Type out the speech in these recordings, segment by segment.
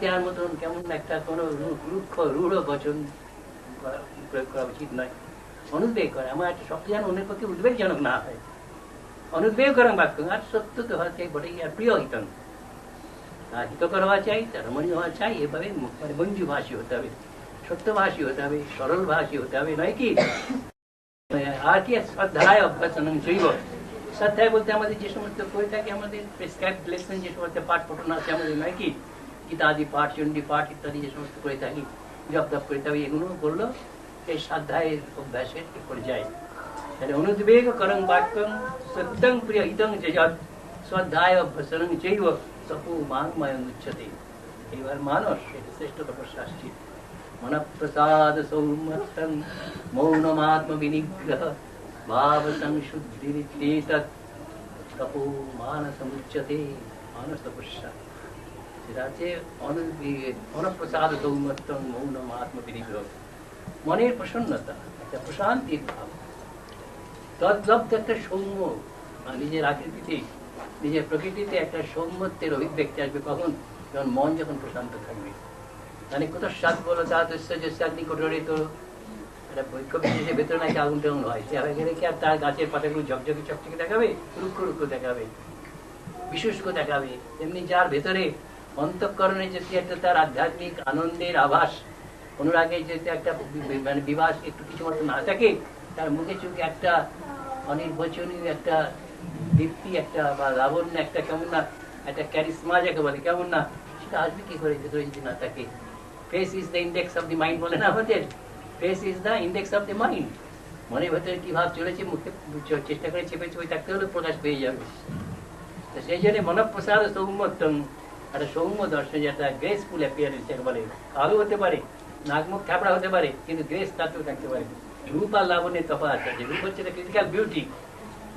দেওয়ার মতন কেমন একটা কোনো রুক্ষ, রূঢ় বচন প্রয়োগ করা উচিত নয়। অনুদ্বেগ করে। আমার একটা শব্দ যেন অন্যের প্রতি উদ্বেগজনক না হয়। অনুদ্বেগ করেন বাক্য। আর সত্য তো হওয়া চাই বটে আর প্রিয় হিতন আর হিতকর হওয়া চাই, তার রমণীয় হওয়া চাই। এভাবে মানে মঞ্জুভাষী হতে হবে। সত্যভাষী হতে হবে সরল ভাষী হতে হবে। নয় কি? আর কি? শ্রদ্ধায় অভ্যাসন জৈব। শ্রদ্ধায় বলতে আমাদের যে সমস্ত করে থাকে আমাদের প্রেসক্রাইব লেসন যে সমস্ত পাঠ পঠন আছে আমাদের, নয় কি? গীতাদি পাঠ চণ্ডী পাঠ ইত্যাদি যে সমস্ত করে থাকি জপ তপ করে থাকি এগুলো করলো সেই শ্রদ্ধায়ের অভ্যাসের পর্যায়ে তাহলে অনুদ্বেগ করং বাক্যং সত্যং প্রিয় হিতং যে যৎ শ্রদ্ধায় অভ্যাসন জৈব সপু মাংময়ং উচ্চতে এবার মানস এটা শ্রেষ্ঠ তপস্যাস্তি मनप्रसाद सौमत्तं मौनमात्मविनिग्रह भावसंशुद्धिरित्येतत् तपो मानसमुच्यते मानसतपस्या সেটা আছে মনের প্রসন্নতা একটা প্রশান্তির ভাব একটা সৌম্য নিজের আকৃতিতে নিজের প্রকৃতিতে একটা সৌম্যত্বের অভিব্যক্তি আসবে কখন যখন মন যখন প্রশান্ত থাকবে মানে কোথাও স্বাদ বলো আগুন তার গাছের পাতাগুলো ঝকঝকে চকচকে দেখাবে রুক্ষ রুক্ষ দেখাবে বিশুষ্ক দেখাবে তেমনি যার ভেতরে অন্তঃকরণে যদি একটা তার আধ্যাত্মিক আনন্দের আভাস, অনুরাগে যদি একটা মানে বিবাস একটু কিছু মতো না থাকে, তার মুখে চোখে একটা অনির্বচনীয় একটা দীপ্তি, একটা বা লাবণ্য, একটা কেমন না, একটা ক্যারিসমা যাকে বলে, কেমন না, সেটা আসবে কি করে ভেতরে যদি না থাকে? Face is the index of the mind বলে না আমাদের? Face is the index of the mind মনের ভেতরে কি ভাব চলেছে, মুখে চেষ্টা করে চেপে চেপে থাকতে হলে প্রকাশ পেয়ে যাবে। তো সেই জন্য মনপ্রসাদ সৌম্যত্তম একটা সৌম্য দর্শন অ্যাপিয়ারেন্স যাকে বলে কালো হতে পারে, নাক মুখ থাপড়া হতে পারে, কিন্তু গ্রেস তাতেও থাকতে পারে। রূপ আর লাবণের তফাৎ আছে। রূপ হচ্ছে ফিজিক্যাল বিউটি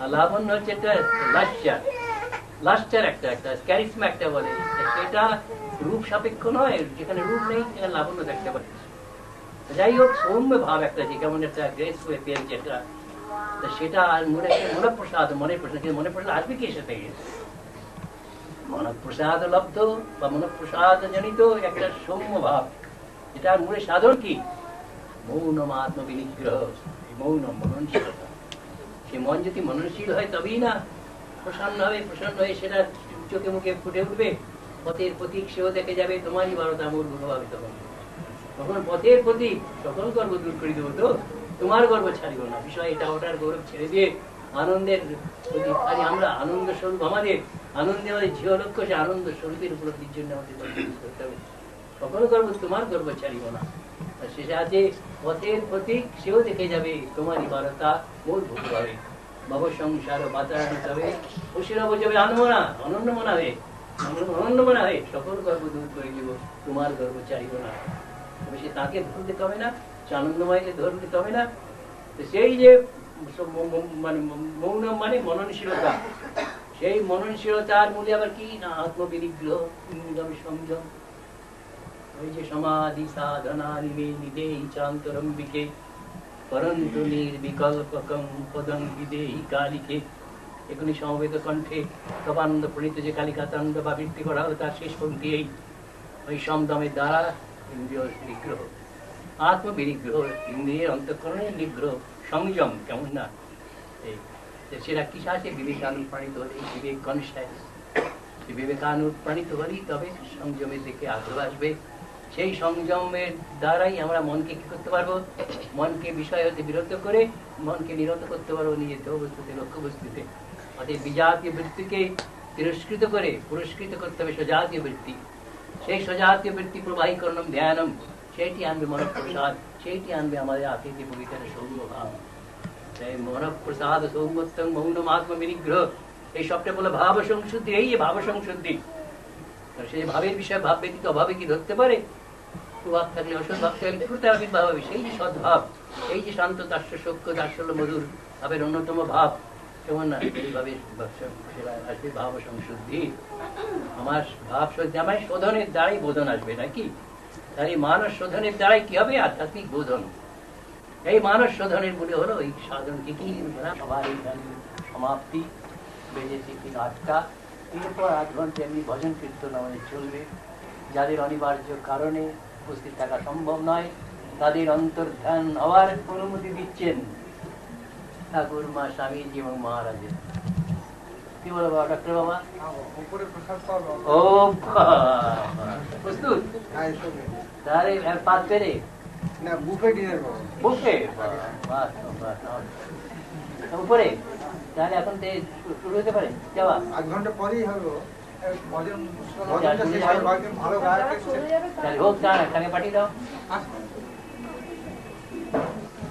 আর লাবণ্য হচ্ছে একটা লাস্টার একটা একটা ক্যারিসমা একটা বলে। সেটা রূপ সাপেক্ষ নয়, যেখানে রূপ নেই, সেখানে লাবণ্য থাকতে পারে। যাই হোক, সৌম্য ভাব একটা যে কেমন একটা গ্রেসফুল অ্যাপিয়ারেন্স একটা। সেটা আর মনে মনপ্রসাদ মনের প্রসাদ, কিন্তু মনের প্রসাদ আসবে কি থেকে মনপ্রসাদ লব্ধ বা মনপ্রসাদ জনিত একটা সৌম্য ভাব। এটার মূলে সাধন কি? মৌনম আত্মবিনিগ্রহ এই মৌন মননশীলতা। সে মন যদি মননশীল হয় তবেই না প্রসন্ন হবে, প্রসন্ন হয়ে সেটা চোখে মুখে ফুটে উঠবে। পথের প্রতীক সেও দেখে যাবে, তোমারই বারোটা মূল ভাবে তখন তখন পথের প্রতীক সকল গর্ব দূর করে দেবো তো, তোমার গর্ব ছাড়িব না। বিষয় এটা ওটার গৌরব ছেড়ে দিয়ে আনন্দের খালি আমরা আনন্দ স্বরূপ, আমাদের আনন্দে আমাদের জিও লক্ষ্য সে আনন্দ স্বরূপের উপলব্ধির জন্য আমাদের করতে হবে। সকল গর্ব তোমার গর্ব ছাড়িব না। শেষে আছে, পথের প্রতীক সেও দেখে যাবে, তোমারই বারতা মোর ভোগ হবে ভব সংসার বাতায়ন হবে খুশিরা বোঝাবে আনমনা, অনন্য মনা হয়ে, অনন্য মনা হয়ে সকল গর্ব দূর করে দিব, তোমার গর্ব চাইব না। তবে সে তাকে ধর দিতে হবে না, সে আনন্দময়কে ধর দিতে হবে না। সেই যে মানে মৌন মানে মননশীলতা। সেই মননশীলতার মূলে আবার কি? না, আত্মবিনিগ্রহ সংযম। ওই যে সমাধি, সাধনা নিদেই চান্তরম্বিকে পরন্তু কালিকে। এগুলি সমবেত কণ্ঠে তবানন্দ প্রণীত যে কালিকা তান্ড বা বৃত্তি করা হলো তার শেষ পঙ্ক্তি এই ওই সমদমের দ্বারা ইন্দ্রিয় নিগ্রহ আত্মবিনিগ্রহ ইন্দ্রিয়ের অন্তঃকরণের নিগ্রহ, সংযম, কেমন না? সেটা কিসে আছে, বিবেকানুপ্রাণিত হলে বিবেক কনসাস বিবেকানুপ্রাণিত হলেই তবে সংযমের দিকে আগ্রহ আসবে। সেই সংযমের দ্বারাই আমরা মনকে কি করতে পারব? মনকে বিষয় হতে বিরত করে মনকে নিরত করতে পারব নিজের দেহ বস্তুতে লক্ষ্য বস্তুতে অর্থাৎ বিজাতীয় বৃত্তিকে তিরস্কৃত করে পুরস্কৃত করতে হবে সজাতীয় বৃত্তি। সেই সজাতীয় বৃত্তি প্রবাহীকরণম ধ্যানম। সেইটি আনবে মনপ্রসাদ সেইটি আনবে আমাদের আতিথ্য পবিত্রের সৌম্য ভাব তাই মনপ্রসাদ সৌম্যত্তম মৌনম আত্মবিনিগ্রহ এই সবটা বলে ভাব সংশুদ্ধি এই যে ভাব সংশুদ্ধি সেই ভাবের বিষয়ে ভাব ব্যতীত অভাবে কি ধরতে পারে প্রভাব থাকলে ভাব থাকলে প্রত্যাবিত ভাব হবে সেই যে সদ্ভাব এই যে শান্ত দাস্য সক্ষ মধুর ভাবের অন্যতম ভাব কেমন না এইভাবে আসবে ভাব সংশুদ্ধি আমার ভাব আমার শোধনের দ্বারাই বোধন আসবে নাকি তার এই মানস শোধনের দ্বারাই কি হবে আধ্যাত্মিক বোধন এই মানস শোধনের মূলে হলো এই সাধন কি সবার সমাপ্তি। বেজেছে কি আটকা এরপর আধ ঘণ্টা এমনি ভজন কীর্তন আমাদের চলবে। যাদের অনিবার্য কারণে উপস্থিত থাকা সম্ভব নয়, তাদের অন্তর্ধান হওয়ার অনুমতি দিচ্ছেন ঠাকুর মা স্বামীজি এবং মহারাজের। কি বলো বাবা ডক্টর বাবা ও প্রস্তুত তাহলে আর পাঁচ পেরে না বুফে ডিনার বুফে বাস বাস উপরে তাহলে এখন তে শুরু হতে পারে যাওয়া আধ ঘন্টা পরেই হবে ভোগ চা খানে পাঠিয়ে দাও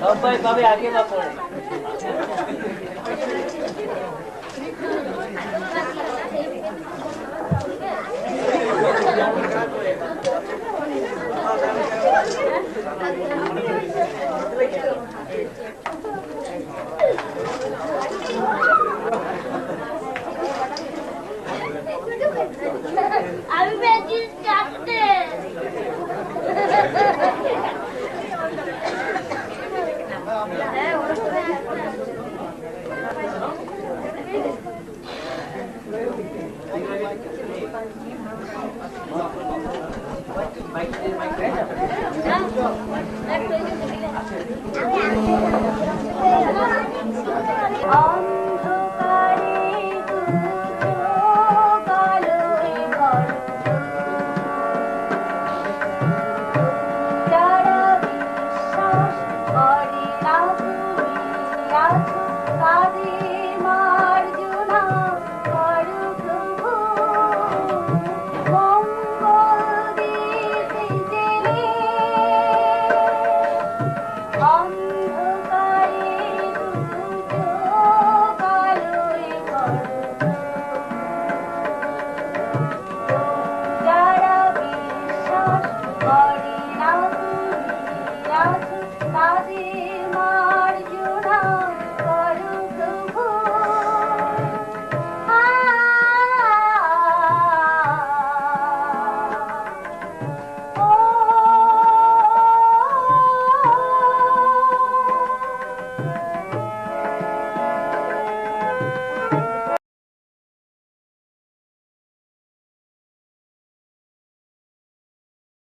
¡Vamos, vamos, vamos! imagine doctors.